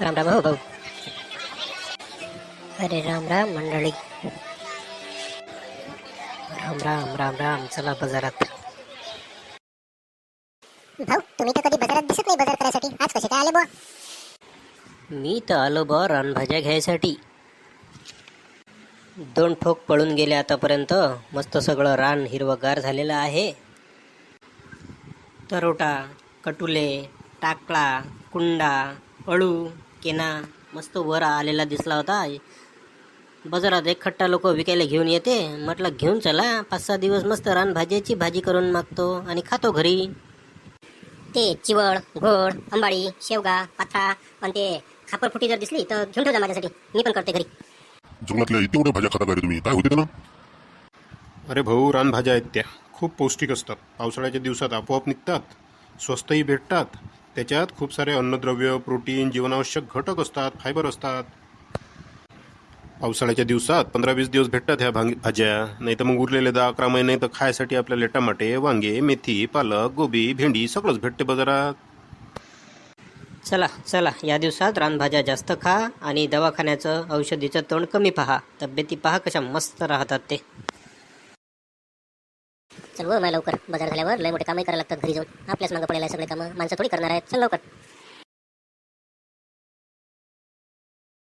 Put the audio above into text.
राम राम हो भाऊ अरे राम राम मंडळी. राम राम राम राम चला बाजारात. भाऊ तुम्ही तर कधी बाजारात दिसत नाही बाजार करायसाठी. आज कसे काय आले बुवा? मी तर आलो बा रानभाज्या घ्यायसाठी. दोन ठोक पळून गेले आतापर्यंत. मस्त सगळं रान हिरवगार झालेलं आहे. तरोटा कटुले टाकळा कुंडा अळू केना मस्त वर आलेला दिसला होता. बाजारात एक खट्टा लोक विकायला घेऊन येते. म्हटलं घेऊन चला. पाच सहा दिवस मस्त रानभाज्याची भाजी करून मागतो आणि खातो घरी. ते चिवळ घोड अंबाडी शेवगा पाथा आणि ते खापरफुटी जर दिसली तर घेऊन ठेवा माझ्यासाठी. मी पण करते घरी. जंगलातल्या एवढ्या भाज्या खाता रे तुम्ही? काय होते ना अरे भाऊ रानभाज्या आहेत त्या. खूप पौष्टिक असतात. पावसाळ्याच्या दिवसात आपोआप निघतात. स्वस्तही भेटतात. त्याच्यात खूप सारे अन्नद्रव्य प्रोटीन जीवनावश्यक घटक असतात फायबर असतात. पावसाळ्याच्या दिवसात पंधरा वीस दिवस भेटतात ह्या भांग भाज्या. नाही तर मग उरलेले दहा अकरा महिने तर खायसाठी आपल्याला टमाटे वांगे मेथी पालक गोबी भेंडी सगळंच भेटते बाजारात. चला चला या दिवसात रानभाज्या जास्त खा आणि दवाखान्याचं औषधीचं तोंड कमी पहा. तब्येती पहा कशा मस्त राहतात ते. चल व मला लवकर. बाजार झाल्यावर लय मोठे कामही करायला लागतात घरी जाऊन. आपल्याच मागं पडायला सगळे कामं. माणसं थोडी करणार आहेत. चल लवकर.